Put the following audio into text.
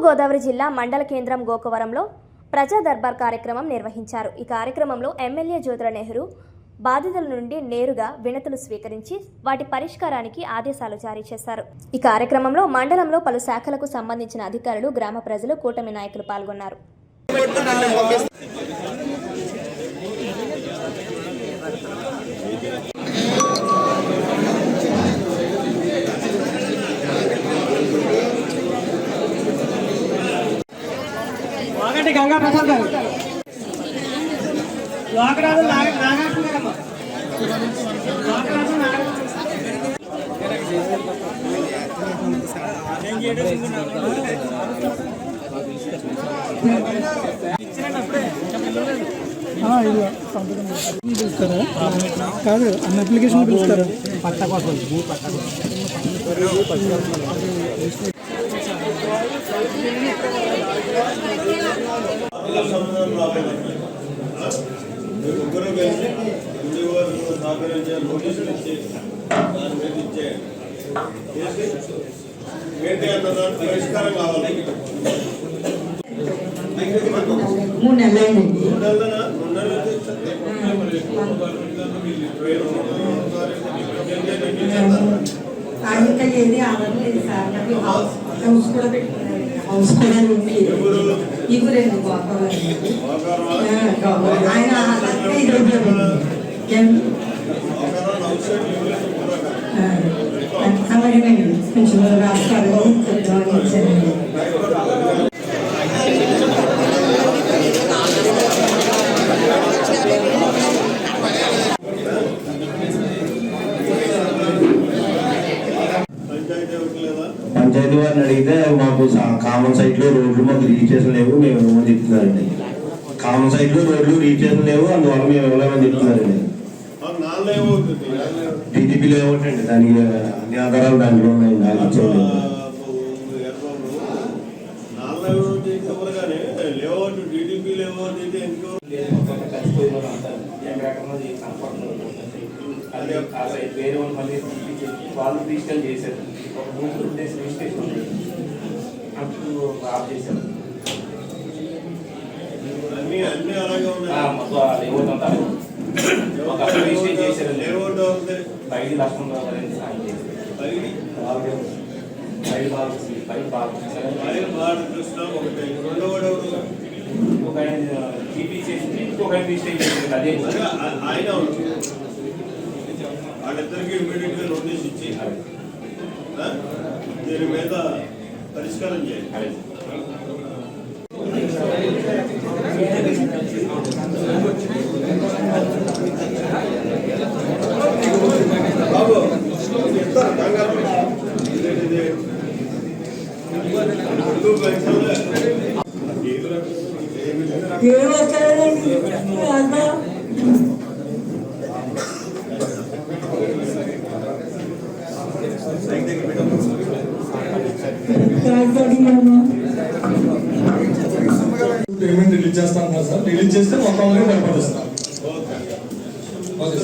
తూర్పుగోదావరి జిల్లా మండల కేంద్రం గోకవరంలో ప్రజా దర్బార్ కార్యక్రమం నిర్వహించారు. ఈ కార్యక్రమంలో ఎమ్మెల్యే జ్యోతుల నెహ్రూ బాధితుల నుండి నేరుగా వినతులు స్వీకరించి వాటి పరిష్కారానికి ఆదేశాలు జారీ చేశారు. ఈ కార్యక్రమంలో మండలంలో పలు శాఖలకు సంబంధించిన అధికారులు గ్రామ ప్రజలు కూటమి నాయకులు పాల్గొన్నారు. ఒకటి గంగా ప్రసాద్ గారు. లోకరాజు నాగార్జున గారమ్మ లోకరాజు పిలుస్తారా కాదు అన్న అప్లికేషన్ పిలుస్తారా? పట్ట కోసం భూ పట్ట ముగ్గురు కలిసి ఇంటి వారు సహకరించే నోటీసులు ఇచ్చి దాని మీద ఇచ్చే చేసి ఏంటి అన్నదాన్ని పరిష్కారం కావాలి మూడు నెలలైంది ఉండదనా? ఉండలేదు చెప్తే. అది ఇంకా ఏది అవ్వట్లేదు సార్. నాకు హౌస్ హౌస్ కూడా పెట్టుకున్నాను హౌస్ కూడా ఉంది. ఇగురండి గోపాలం ఆయన అలాగే కొంచెం రాష్ట్రాలు వారిని అడిగితే మాకు కామన్ సైట్లో రోడ్లు మాకు రిజిస్ట్రేషన్ లేవు మేము ఇవ్వమని చెప్తున్నారండి. కామన్ సైట్లో రోడ్లు రిజిస్ట్రేషన్ లేవు అందువల్ల మేము ఇవ్వలేమని చెప్తున్నారండి. టీడీపీలో ఏమిటండి దానికి అన్ని ఆధారాలు దాంట్లో ఉన్నాయండి వాళ్ళు రిజిస్టర్ చేశారు. ఒక బూత్ అప్పుడు ఆఫ్ చేశారు అన్ని అన్ని అలాగే ఆ, ఉన్నాయి మొత్తం వాళ్ళు ఏమవుతుందా ఒక అప్పుడు రిజిస్టర్ చేశారు లేఅవుట్ అవుతుంది ఐదు లక్షల రూపాయలు సాయం చేశారు పైడి వాళ్ళు ఐదు బాగా పై బాగా పైన బాలకృష్ణ ఒకటి రెండో వాడు ఎవరు ఒక ఆయన జీపీ చేసింది ఇంకొక ఆయన రిజిస్టర్ చేసింది అదే అదే ఆ- ఆయన అవును. వాళ్ళిద్దరికి ఇమీడియట్ గా నోటీస్ ఇచ్చి ఆ, దీని మీద పరిష్కారం చేయాలి బాబు చెప్తారు కంగారు ఏమి పేమెంట్ రిలీజ్ చేస్తాను కదా సార్. రిలీజ్ చేస్తే మొత్తం అందరికీ భయపడిస్తాం కొద్ది